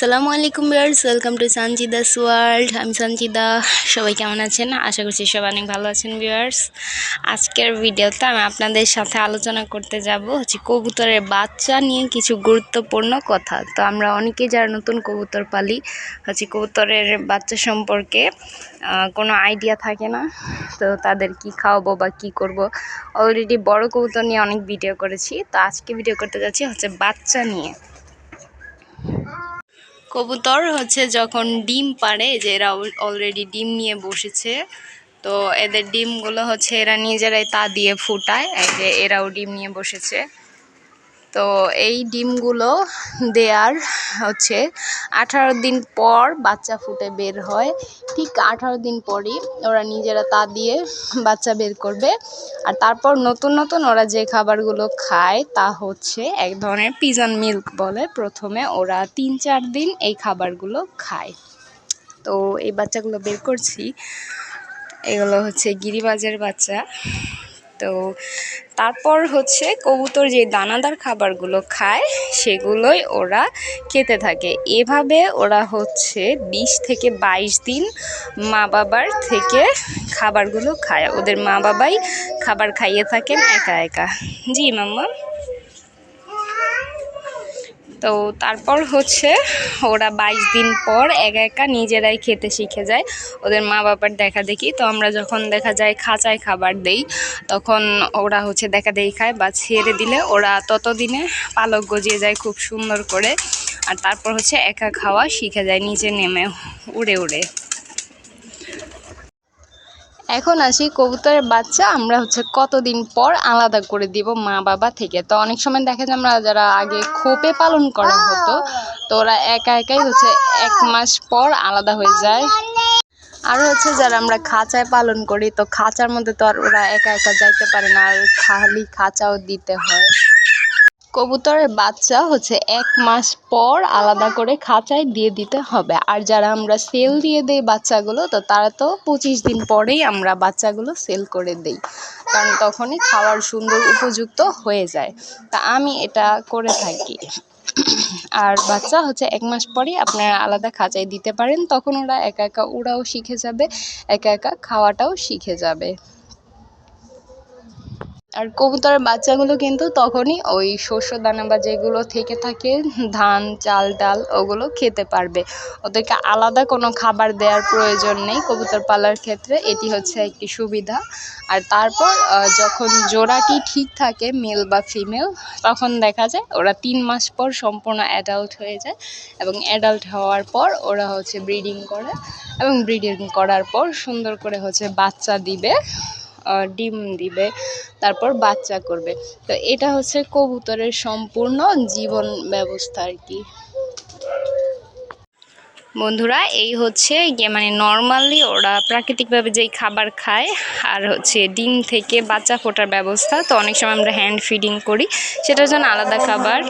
সালামু আলাইকুম বিয়ার্স ওয়েলকাম টু সঞ্জিদাস ওয়ার্ল্ড আমি সঞ্জিদা সবাই কেমন আছেন? আশা করছি সবাই অনেক ভালো আছেন বিয়ার্স আজকের ভিডিওতে আমি আপনাদের সাথে আলোচনা করতে যাব হচ্ছে কবুতরের বাচ্চা নিয়ে কিছু গুরুত্বপূর্ণ কথা। তো আমরা অনেকেই যারা নতুন কবুতর পালি, হচ্ছে কবুতরের বাচ্চা সম্পর্কে কোনো আইডিয়া থাকে না, তো তাদের কি খাওয়াবো বা কি করব। অলরেডি বড় কবুতর নিয়ে অনেক ভিডিও করেছি। তো আজকে ভিডিও করতে যাচ্ছি হচ্ছে বাচ্চা নিয়ে। কবুতর হচ্ছে যখন ডিম পারে যে এরা অলরেডি ডিম নিয়ে বসেছে, তো এদের ডিমগুলো হচ্ছে এরা নিজেরাই তা দিয়ে ফুটায়, এই যে এরাও ডিম নিয়ে বসেছে। তো এই ডিমগুলো দেয়ার হচ্ছে আঠারো দিন পর বাচ্চা ফুটে বের হয়। ঠিক আঠারো দিন পরই ওরা নিজেরা তা দিয়ে বাচ্চা বের করবে। আর তারপর নতুন নতুন ওরা যে খাবারগুলো খায় তা হচ্ছে এক ধরনের পিজন মিল্ক বলে। প্রথমে ওরা তিন চার দিন এই খাবারগুলো খায়। তো এই বাচ্চাগুলো বের করছি। এগুলো হচ্ছে গিরিবাজের বাচ্চা। তো তারপর হচ্ছে কবুতর যে দানাদার খাবারগুলো খায়, সেগুলোই ওরা খেতে থাকে। এভাবে ওরা হচ্ছে বিশ থেকে বাইশ দিন মা বাবার থেকে খাবারগুলো খায়। ওদের মা বাবাই খাবার খাইয়ে থাকেন একা একা। জি মাম্মা? তো তারপর হচ্ছে ওরা বাইশ দিন পর একা একা নিজেরাই খেতে শিখে যায়। ওদের মা বাবার দেখা দেখি। তো আমরা যখন দেখা যায় খাঁচায় খাবার দেই, তখন ওরা হচ্ছে দেখা দেখি খায় বা ছেড়ে দিলে ওরা ততদিনে পালক গজিয়ে যায় খুব সুন্দর করে। আর তারপর হচ্ছে একা খাওয়া শিখে যায়, নিচে নেমে উড়ে উড়ে। এখন আসি কবুতরের বাচ্চা। আমরা হচ্ছে কতদিন পর আলাদা করে দিব মা বাবা থেকে? তো অনেক সময় দেখা যায় আমরা যারা আগে খোপে পালন করা হতো, তো ওরা একা একাই হচ্ছে এক মাস পর আলাদা হয়ে যায়। আর হচ্ছে যারা আমরা খাঁচায় পালন করি, তো খাঁচার মধ্যে তো আর ওরা একা একা যাইতে পারে না, আর খালি খাঁচাও দিতে হয়। কবুতরের বাচ্চা হচ্ছে এক মাস পর আলাদা করে খাঁচায় দিয়ে দিতে হবে। আর যারা আমরা সেল দিয়ে দেই বাচ্চাগুলো, তো তারা তো পঁচিশ দিন পরেই আমরা বাচ্চাগুলো সেল করে দেই। কারণ তখনই খাওয়ার সুন্দর উপযুক্ত হয়ে যায়। তা আমি এটা করে থাকি। আর বাচ্চা হচ্ছে এক মাস পরেই আপনারা আলাদা খাঁচায় দিতে পারেন। তখন ওরা একা একা উড়াও শিখে যাবে, একা একা খাওয়াটাও শিখে যাবে। আর কবুতরের বাচ্চাগুলো কিন্তু তখনই ওই শস্য দানা বা যেগুলো থেকে থাকে, ধান, চাল, ডাল, ওগুলো খেতে পারবে। ওদেরকে আলাদা কোনো খাবার দেওয়ার প্রয়োজন নেই কবুতর পালার ক্ষেত্রে, এটি হচ্ছে একটি সুবিধা। আর তারপর যখন জোড়াটি ঠিক থাকে, মেল বা ফিমেল, তখন দেখা যায় ওরা তিন মাস পর সম্পূর্ণ অ্যাডাল্ট হয়ে যায় এবং অ্যাডাল্ট হওয়ার পর ওরা হচ্ছে ব্রিডিং করে এবং ব্রিডিং করার পর সুন্দর করে হচ্ছে বাচ্চা দিবে। ডিম দিবে, তারপর বাচ্চা করবে। তো এটা হচ্ছে কবুতরের সম্পূর্ণ জীবন ব্যবস্থা আর কি। বন্ধুরা, এই হচ্ছে মানে নর্মালি ওরা প্রাকৃতিকভাবে যেই খাবার খায় আর হচ্ছে ডিম থেকে বাচ্চা ফোটার ব্যবস্থা। তো অনেক সময় আমরা হ্যান্ড ফিডিং করি, সেটার জন্য আলাদা খাবার।